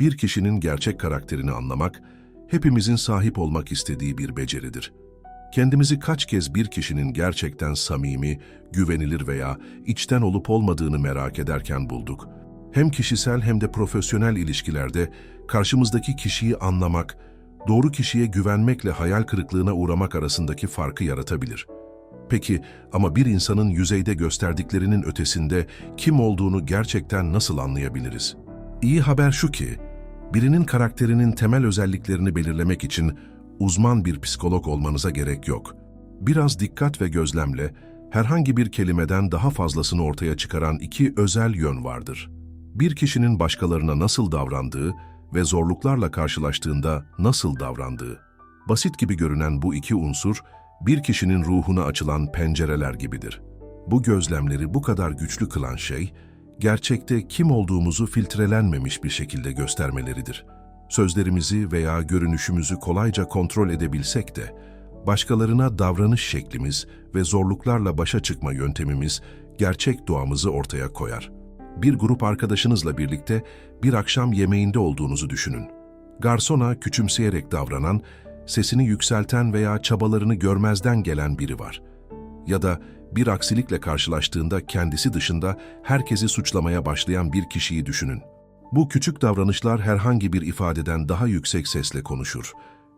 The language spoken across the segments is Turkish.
Bir kişinin gerçek karakterini anlamak, hepimizin sahip olmak istediği bir beceridir. Kendimizi kaç kez bir kişinin gerçekten samimi, güvenilir veya içten olup olmadığını merak ederken bulduk. Hem kişisel hem de profesyonel ilişkilerde karşımızdaki kişiyi anlamak, doğru kişiye güvenmekle hayal kırıklığına uğramak arasındaki farkı yaratabilir. Peki ama bir insanın yüzeyde gösterdiklerinin ötesinde kim olduğunu gerçekten nasıl anlayabiliriz? İyi haber şu ki, birinin karakterinin temel özelliklerini belirlemek için uzman bir psikolog olmanıza gerek yok. Biraz dikkat ve gözlemle herhangi bir kelimeden daha fazlasını ortaya çıkaran iki özel yön vardır. Bir kişinin başkalarına nasıl davrandığı ve zorluklarla karşılaştığında nasıl davrandığı. Basit gibi görünen bu iki unsur, bir kişinin ruhuna açılan pencereler gibidir. Bu gözlemleri bu kadar güçlü kılan şey, gerçekte kim olduğumuzu filtrelenmemiş bir şekilde göstermeleridir. Sözlerimizi veya görünüşümüzü kolayca kontrol edebilsek de, başkalarına davranış şeklimiz ve zorluklarla başa çıkma yöntemimiz gerçek doğamızı ortaya koyar. Bir grup arkadaşınızla birlikte bir akşam yemeğinde olduğunuzu düşünün. Garsona küçümseyerek davranan, sesini yükselten veya çabalarını görmezden gelen biri var. Ya da bir aksilikle karşılaştığında kendisi dışında herkesi suçlamaya başlayan bir kişiyi düşünün. Bu küçük davranışlar herhangi bir ifadeden daha yüksek sesle konuşur.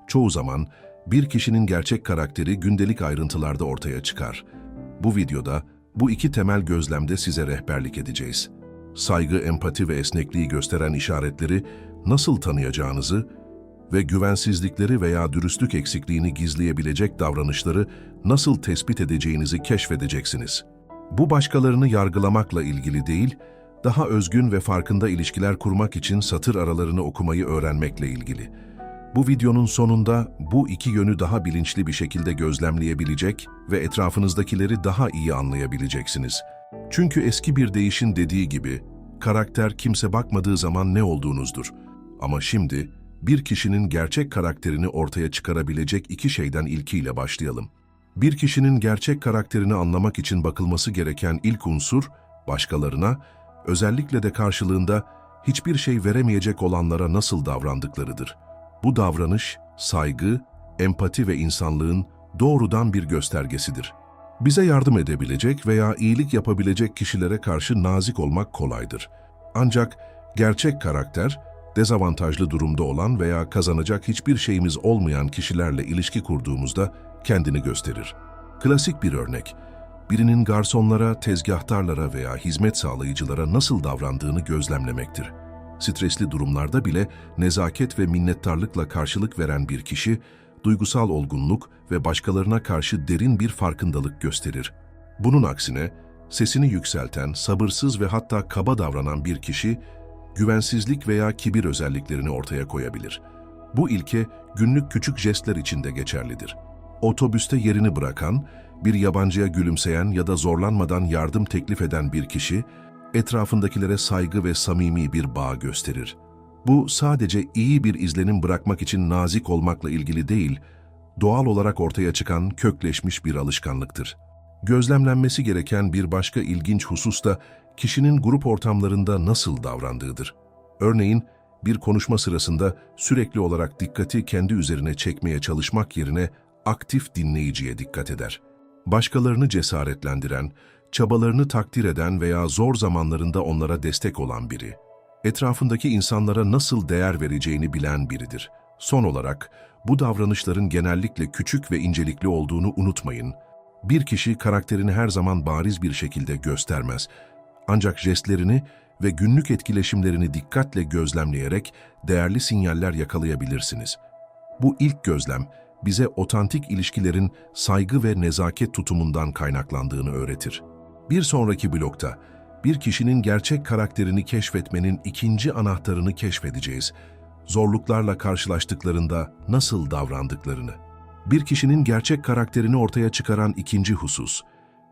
Çoğu zaman bir kişinin gerçek karakteri gündelik ayrıntılarda ortaya çıkar. Bu videoda bu iki temel gözlemde size rehberlik edeceğiz. Saygı, empati ve esnekliği gösteren işaretleri nasıl tanıyacağınızı ve güvensizlikleri veya dürüstlük eksikliğini gizleyebilecek davranışları nasıl tespit edeceğinizi keşfedeceksiniz. Bu başkalarını yargılamakla ilgili değil, daha özgün ve farkında ilişkiler kurmak için satır aralarını okumayı öğrenmekle ilgili. Bu videonun sonunda bu iki yönü daha bilinçli bir şekilde gözlemleyebilecek ve etrafınızdakileri daha iyi anlayabileceksiniz. Çünkü eski bir deyişin dediği gibi, karakter kimse bakmadığı zaman ne olduğunuzdur. Ama şimdi, bir kişinin gerçek karakterini ortaya çıkarabilecek iki şeyden ilkiyle başlayalım. Bir kişinin gerçek karakterini anlamak için bakılması gereken ilk unsur, başkalarına, özellikle de karşılığında hiçbir şey veremeyecek olanlara nasıl davrandıklarıdır. Bu davranış, saygı, empati ve insanlığın doğrudan bir göstergesidir. Bize yardım edebilecek veya iyilik yapabilecek kişilere karşı nazik olmak kolaydır. Ancak gerçek karakter, dezavantajlı durumda olan veya kazanacak hiçbir şeyimiz olmayan kişilerle ilişki kurduğumuzda kendini gösterir. Klasik bir örnek, birinin garsonlara, tezgahtarlara veya hizmet sağlayıcılara nasıl davrandığını gözlemlemektir. Stresli durumlarda bile nezaket ve minnettarlıkla karşılık veren bir kişi, duygusal olgunluk ve başkalarına karşı derin bir farkındalık gösterir. Bunun aksine, sesini yükselten, sabırsız ve hatta kaba davranan bir kişi, güvensizlik veya kibir özelliklerini ortaya koyabilir. Bu ilke günlük küçük jestler için de geçerlidir. Otobüste yerini bırakan, bir yabancıya gülümseyen ya da zorlanmadan yardım teklif eden bir kişi, etrafındakilere saygı ve samimi bir bağ gösterir. Bu sadece iyi bir izlenim bırakmak için nazik olmakla ilgili değil, doğal olarak ortaya çıkan kökleşmiş bir alışkanlıktır. Gözlemlenmesi gereken bir başka ilginç husus da kişinin grup ortamlarında nasıl davrandığıdır. Örneğin, bir konuşma sırasında sürekli olarak dikkati kendi üzerine çekmeye çalışmak yerine aktif dinleyiciye dikkat eder. Başkalarını cesaretlendiren, çabalarını takdir eden veya zor zamanlarında onlara destek olan biri. Etrafındaki insanlara nasıl değer vereceğini bilen biridir. Son olarak, bu davranışların genellikle küçük ve incelikli olduğunu unutmayın. Bir kişi karakterini her zaman bariz bir şekilde göstermez. Ancak jestlerini ve günlük etkileşimlerini dikkatle gözlemleyerek değerli sinyaller yakalayabilirsiniz. Bu ilk gözlem, bize otantik ilişkilerin saygı ve nezaket tutumundan kaynaklandığını öğretir. Bir sonraki blokta, bir kişinin gerçek karakterini keşfetmenin ikinci anahtarını keşfedeceğiz. Zorluklarla karşılaştıklarında nasıl davrandıklarını. Bir kişinin gerçek karakterini ortaya çıkaran ikinci husus,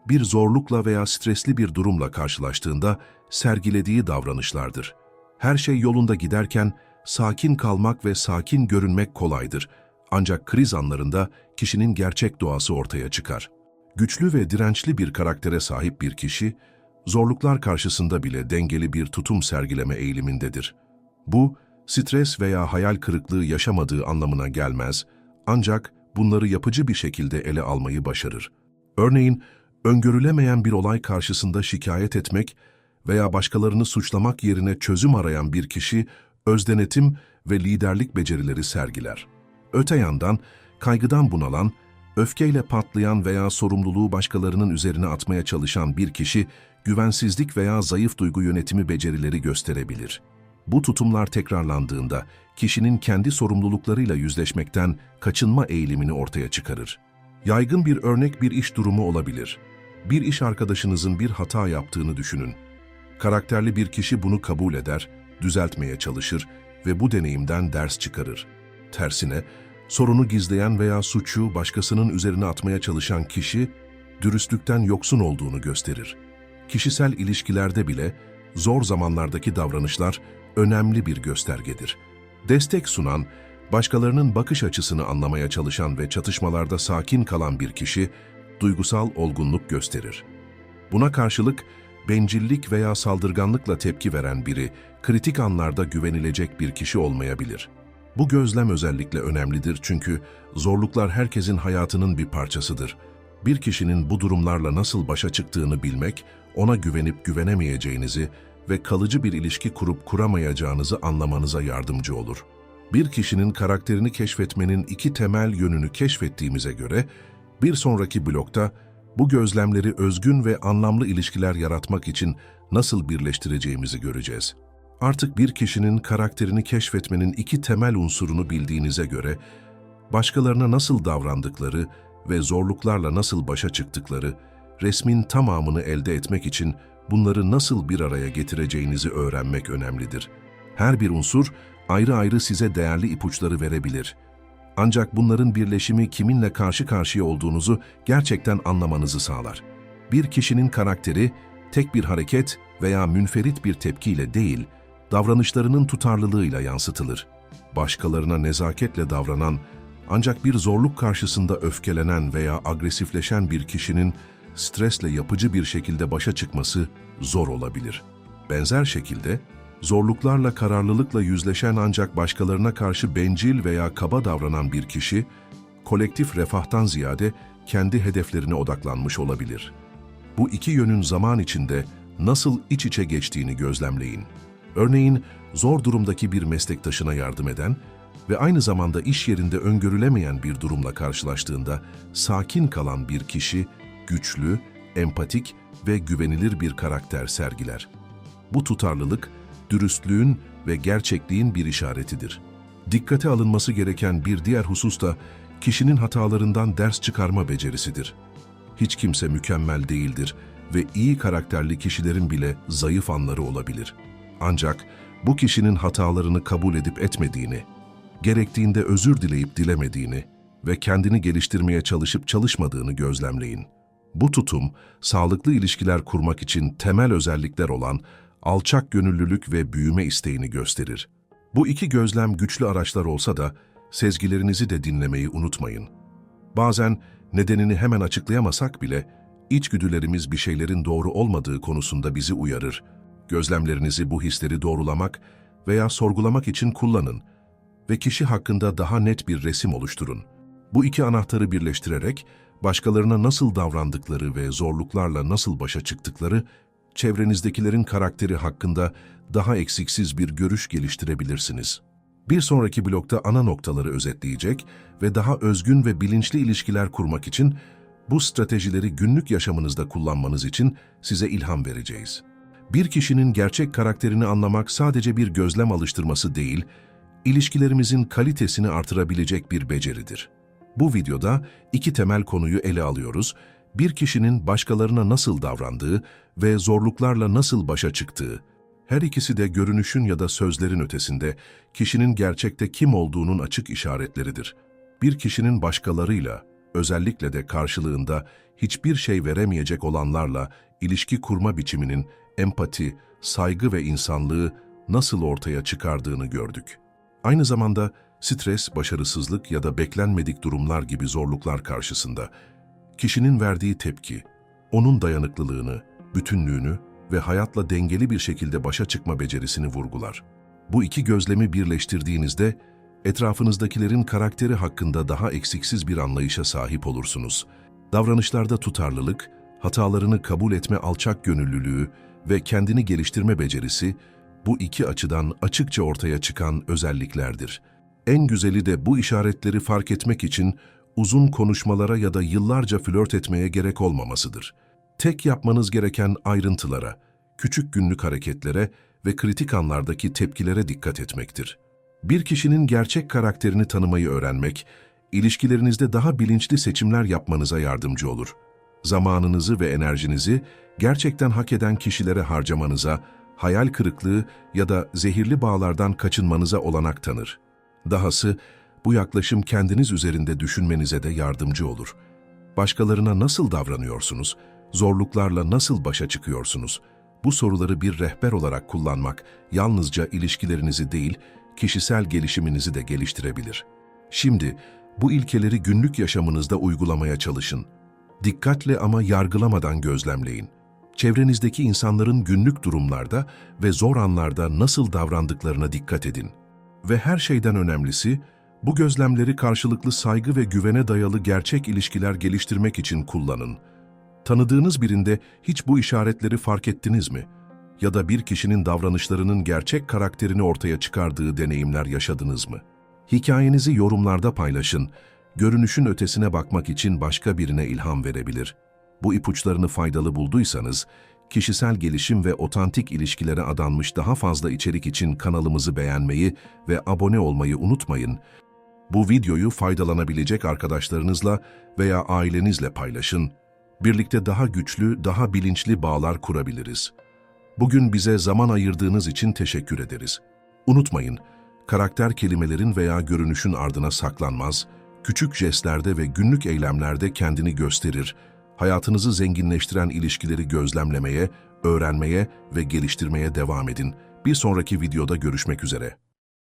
bir zorlukla veya stresli bir durumla karşılaştığında sergilediği davranışlardır. Her şey yolunda giderken sakin kalmak ve sakin görünmek kolaydır. Ancak kriz anlarında kişinin gerçek doğası ortaya çıkar. Güçlü ve dirençli bir karaktere sahip bir kişi, zorluklar karşısında bile dengeli bir tutum sergileme eğilimindedir. Bu, stres veya hayal kırıklığı yaşamadığı anlamına gelmez, ancak bunları yapıcı bir şekilde ele almayı başarır. Örneğin, öngörülemeyen bir olay karşısında şikayet etmek veya başkalarını suçlamak yerine çözüm arayan bir kişi, özdenetim ve liderlik becerileri sergiler. Öte yandan, kaygıdan bunalan, öfkeyle patlayan veya sorumluluğu başkalarının üzerine atmaya çalışan bir kişi, güvensizlik veya zayıf duygu yönetimi becerileri gösterebilir. Bu tutumlar tekrarlandığında, kişinin kendi sorumluluklarıyla yüzleşmekten kaçınma eğilimini ortaya çıkarır. Yaygın bir örnek bir iş durumu olabilir. Bir iş arkadaşınızın bir hata yaptığını düşünün. Karakterli bir kişi bunu kabul eder, düzeltmeye çalışır ve bu deneyimden ders çıkarır. Tersine, sorunu gizleyen veya suçu başkasının üzerine atmaya çalışan kişi, dürüstlükten yoksun olduğunu gösterir. Kişisel ilişkilerde bile zor zamanlardaki davranışlar önemli bir göstergedir. Destek sunan, başkalarının bakış açısını anlamaya çalışan ve çatışmalarda sakin kalan bir kişi, duygusal olgunluk gösterir. Buna karşılık, bencillik veya saldırganlıkla tepki veren biri, kritik anlarda güvenilecek bir kişi olmayabilir. Bu gözlem özellikle önemlidir çünkü zorluklar herkesin hayatının bir parçasıdır. Bir kişinin bu durumlarla nasıl başa çıktığını bilmek, ona güvenip güvenemeyeceğinizi ve kalıcı bir ilişki kurup kuramayacağınızı anlamanıza yardımcı olur. Bir kişinin karakterini keşfetmenin iki temel yönünü keşfettiğimize göre, bir sonraki blokta bu gözlemleri özgün ve anlamlı ilişkiler yaratmak için nasıl birleştireceğimizi göreceğiz. Artık bir kişinin karakterini keşfetmenin iki temel unsurunu bildiğinize göre, başkalarına nasıl davrandıkları ve zorluklarla nasıl başa çıktıkları, resmin tamamını elde etmek için bunları nasıl bir araya getireceğinizi öğrenmek önemlidir. Her bir unsur ayrı ayrı size değerli ipuçları verebilir. Ancak bunların birleşimi kiminle karşı karşıya olduğunuzu gerçekten anlamanızı sağlar. Bir kişinin karakteri tek bir hareket veya münferit bir tepkiyle değil, davranışlarının tutarlılığıyla yansıtılır. Başkalarına nezaketle davranan, ancak bir zorluk karşısında öfkelenen veya agresifleşen bir kişinin stresle yapıcı bir şekilde başa çıkması zor olabilir. Benzer şekilde, zorluklarla kararlılıkla yüzleşen ancak başkalarına karşı bencil veya kaba davranan bir kişi, kolektif refahtan ziyade kendi hedeflerine odaklanmış olabilir. Bu iki yönün zaman içinde nasıl iç içe geçtiğini gözlemleyin. Örneğin, zor durumdaki bir meslektaşına yardım eden ve aynı zamanda iş yerinde öngörülemeyen bir durumla karşılaştığında sakin kalan bir kişi, güçlü, empatik ve güvenilir bir karakter sergiler. Bu tutarlılık, dürüstlüğün ve gerçekliğin bir işaretidir. Dikkate alınması gereken bir diğer husus da kişinin hatalarından ders çıkarma becerisidir. Hiç kimse mükemmel değildir ve iyi karakterli kişilerin bile zayıf anları olabilir. Ancak bu kişinin hatalarını kabul edip etmediğini, gerektiğinde özür dileyip dilemediğini ve kendini geliştirmeye çalışıp çalışmadığını gözlemleyin. Bu tutum, sağlıklı ilişkiler kurmak için temel özellikler olan alçak gönüllülük ve büyüme isteğini gösterir. Bu iki gözlem güçlü araçlar olsa da sezgilerinizi de dinlemeyi unutmayın. Bazen nedenini hemen açıklayamasak bile içgüdülerimiz bir şeylerin doğru olmadığı konusunda bizi uyarır. Gözlemlerinizi bu hisleri doğrulamak veya sorgulamak için kullanın ve kişi hakkında daha net bir resim oluşturun. Bu iki anahtarı birleştirerek başkalarına nasıl davrandıkları ve zorluklarla nasıl başa çıktıkları, çevrenizdekilerin karakteri hakkında daha eksiksiz bir görüş geliştirebilirsiniz. Bir sonraki blokta ana noktaları özetleyecek ve daha özgün ve bilinçli ilişkiler kurmak için bu stratejileri günlük yaşamınızda kullanmanız için size ilham vereceğiz. Bir kişinin gerçek karakterini anlamak sadece bir gözlem alıştırması değil, ilişkilerimizin kalitesini artırabilecek bir beceridir. Bu videoda iki temel konuyu ele alıyoruz. Bir kişinin başkalarına nasıl davrandığı ve zorluklarla nasıl başa çıktığı. Her ikisi de görünüşün ya da sözlerin ötesinde kişinin gerçekte kim olduğunun açık işaretleridir. Bir kişinin başkalarıyla, özellikle de karşılığında hiçbir şey veremeyecek olanlarla ilişki kurma biçiminin empati, saygı ve insanlığı nasıl ortaya çıkardığını gördük. Aynı zamanda stres, başarısızlık ya da beklenmedik durumlar gibi zorluklar karşısında kişinin verdiği tepki, onun dayanıklılığını, bütünlüğünü ve hayatla dengeli bir şekilde başa çıkma becerisini vurgular. Bu iki gözlemi birleştirdiğinizde etrafınızdakilerin karakteri hakkında daha eksiksiz bir anlayışa sahip olursunuz. Davranışlarda tutarlılık, hatalarını kabul etme alçak gönüllülüğü ve kendini geliştirme becerisi bu iki açıdan açıkça ortaya çıkan özelliklerdir. En güzeli de bu işaretleri fark etmek için uzun konuşmalara ya da yıllarca flört etmeye gerek olmamasıdır. Tek yapmanız gereken ayrıntılara, küçük günlük hareketlere ve kritik anlardaki tepkilere dikkat etmektir. Bir kişinin gerçek karakterini tanımayı öğrenmek, ilişkilerinizde daha bilinçli seçimler yapmanıza yardımcı olur. Zamanınızı ve enerjinizi gerçekten hak eden kişilere harcamanıza, hayal kırıklığı ya da zehirli bağlardan kaçınmanıza olanak tanır. Dahası bu yaklaşım kendiniz üzerinde düşünmenize de yardımcı olur. Başkalarına nasıl davranıyorsunuz? Zorluklarla nasıl başa çıkıyorsunuz? Bu soruları bir rehber olarak kullanmak yalnızca ilişkilerinizi değil, kişisel gelişiminizi de geliştirebilir. Şimdi bu ilkeleri günlük yaşamınızda uygulamaya çalışın. Dikkatle ama yargılamadan gözlemleyin. Çevrenizdeki insanların günlük durumlarda ve zor anlarda nasıl davrandıklarına dikkat edin. Ve her şeyden önemlisi, bu gözlemleri karşılıklı saygı ve güvene dayalı gerçek ilişkiler geliştirmek için kullanın. Tanıdığınız birinde hiç bu işaretleri fark ettiniz mi? Ya da bir kişinin davranışlarının gerçek karakterini ortaya çıkardığı deneyimler yaşadınız mı? Hikayenizi yorumlarda paylaşın. Görünüşün ötesine bakmak için başka birine ilham verebilir. Bu ipuçlarını faydalı bulduysanız, kişisel gelişim ve otantik ilişkilere adanmış daha fazla içerik için kanalımızı beğenmeyi ve abone olmayı unutmayın. Bu videoyu faydalanabilecek arkadaşlarınızla veya ailenizle paylaşın. Birlikte daha güçlü, daha bilinçli bağlar kurabiliriz. Bugün bize zaman ayırdığınız için teşekkür ederiz. Unutmayın, karakter kelimelerin veya görünüşün ardına saklanmaz, küçük jestlerde ve günlük eylemlerde kendini gösterir, hayatınızı zenginleştiren ilişkileri gözlemlemeye, öğrenmeye ve geliştirmeye devam edin. Bir sonraki videoda görüşmek üzere.